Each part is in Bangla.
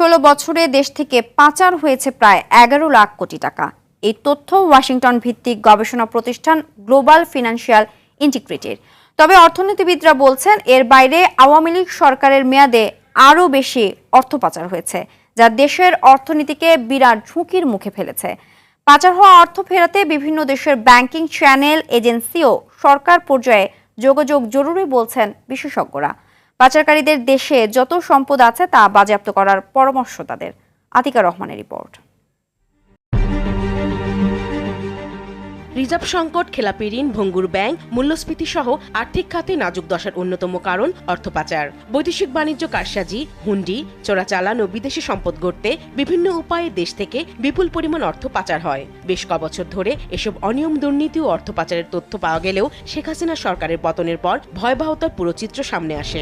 ষোলো বছরে দেশ থেকে পাচার হয়েছে প্রায় এগারো লাখ কোটি টাকা। এই তথ্য ওয়াশিংটন ভিত্তিক গবেষণা প্রতিষ্ঠান গ্লোবাল ফিনান্সিয়াল ইন্টিগ্রিটির। তবে অর্থনীতিবিদরা বলছেন, এর বাইরে আওয়ামী লীগ সরকারের মেয়াদে আরও বেশি অর্থ পাচার হয়েছে, যা দেশের অর্থনীতিকে বিরাট ঝুঁকির মুখে ফেলেছে। পাচার হওয়া অর্থ ফেরাতে বিভিন্ন দেশের ব্যাংকিং চ্যানেল, এজেন্সিও সরকার পর্যায়ে যোগাযোগ জরুরি বলছেন বিশেষজ্ঞরা। পাচারকারীদের দেশে যত সম্পদ আছে তা বাজেয়াপ্ত করার পরামর্শ তাদের। আতিকা রহমানের রিপোর্ট। রিজার্ভ সংকট, খেলাপি ঋণ, ভঙ্গুর ব্যাংক, মূল্যস্ফীতি সহ আর্থিক খাতে নাজুক দশার অন্যতম কারণ অর্থ পাচার। বৈদেশিক বাণিজ্য কারসাজি, হুন্ডি, চোরাচালান ও বিদেশি সম্পদ গড়তে বিভিন্ন উপায়ে দেশ থেকে বিপুল পরিমাণ অর্থ পাচার হয়। বেশ কবছর ধরে এসব অনিয়ম, দুর্নীতি ও অর্থ পাচারের তথ্য পাওয়া গেলেও শেখ হাসিনা সরকারের পতনের পর ভয়াবহতার পুরো চিত্র সামনে আসে।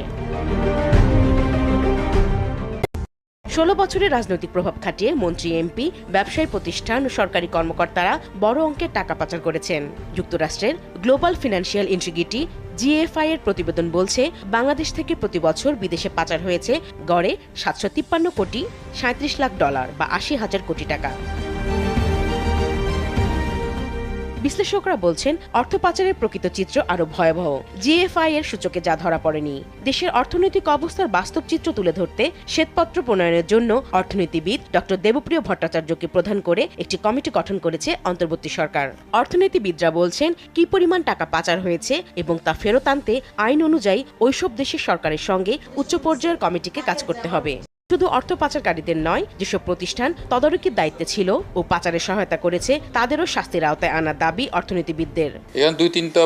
ষোলো বছরের রাজনৈতিক প্রভাব খাটিয়ে মন্ত্রী, এমপি, ব্যবসায়ী প্রতিষ্ঠান সরকারি কর্মকর্তারা বড় অঙ্কের টাকা পাচার করেছেন। যুক্তরাষ্ট্রের গ্লোবাল ফিনান্সিয়াল ইন্টিগ্রিটি জিএফআই এর প্রতিবেদন বলছে, বাংলাদেশ থেকে প্রতি বছর বিদেশে পাচার হয়েছে গড়ে সাতশো তিপ্পান্ন কোটি সাঁত্রিশ লাখ ডলার বা আশি হাজার কোটি টাকা। বিশ্লেষকরা বলছেন, অর্থ পাচারের প্রকৃত চিত্র আরও ভয়াবহ। জিএফআই এর সূচকে যা ধরা পড়েনি। দেশের অর্থনৈতিক অবস্থার বাস্তব চিত্র তুলে ধরতে শ্বেতপত্র প্রণয়নের জন্য অর্থনীতিবিদ ডক্টর দেবপ্রিয় ভট্টাচার্যকে প্রধান করে একটি কমিটি গঠন করেছে অন্তর্বর্তী সরকার। অর্থনীতিবিদরা বলছেন, কি পরিমাণ টাকা পাচার হয়েছে এবং তা ফেরত আনতে আইন অনুযায়ী ওইসব দেশের সরকারের সঙ্গে উচ্চ পর্যায়ের কমিটিকে কাজ করতে হবে। শুধু অর্থ পাচারকারীদের নয়, যেসব প্রতিষ্ঠান তদারকির দায়িত্বে ছিল ও পাচারের সহায়তা করেছে, তাদেরও শাস্তির আওতায় আনার দাবি অর্থনীতিবিদদের। এখানে দুই তিনটা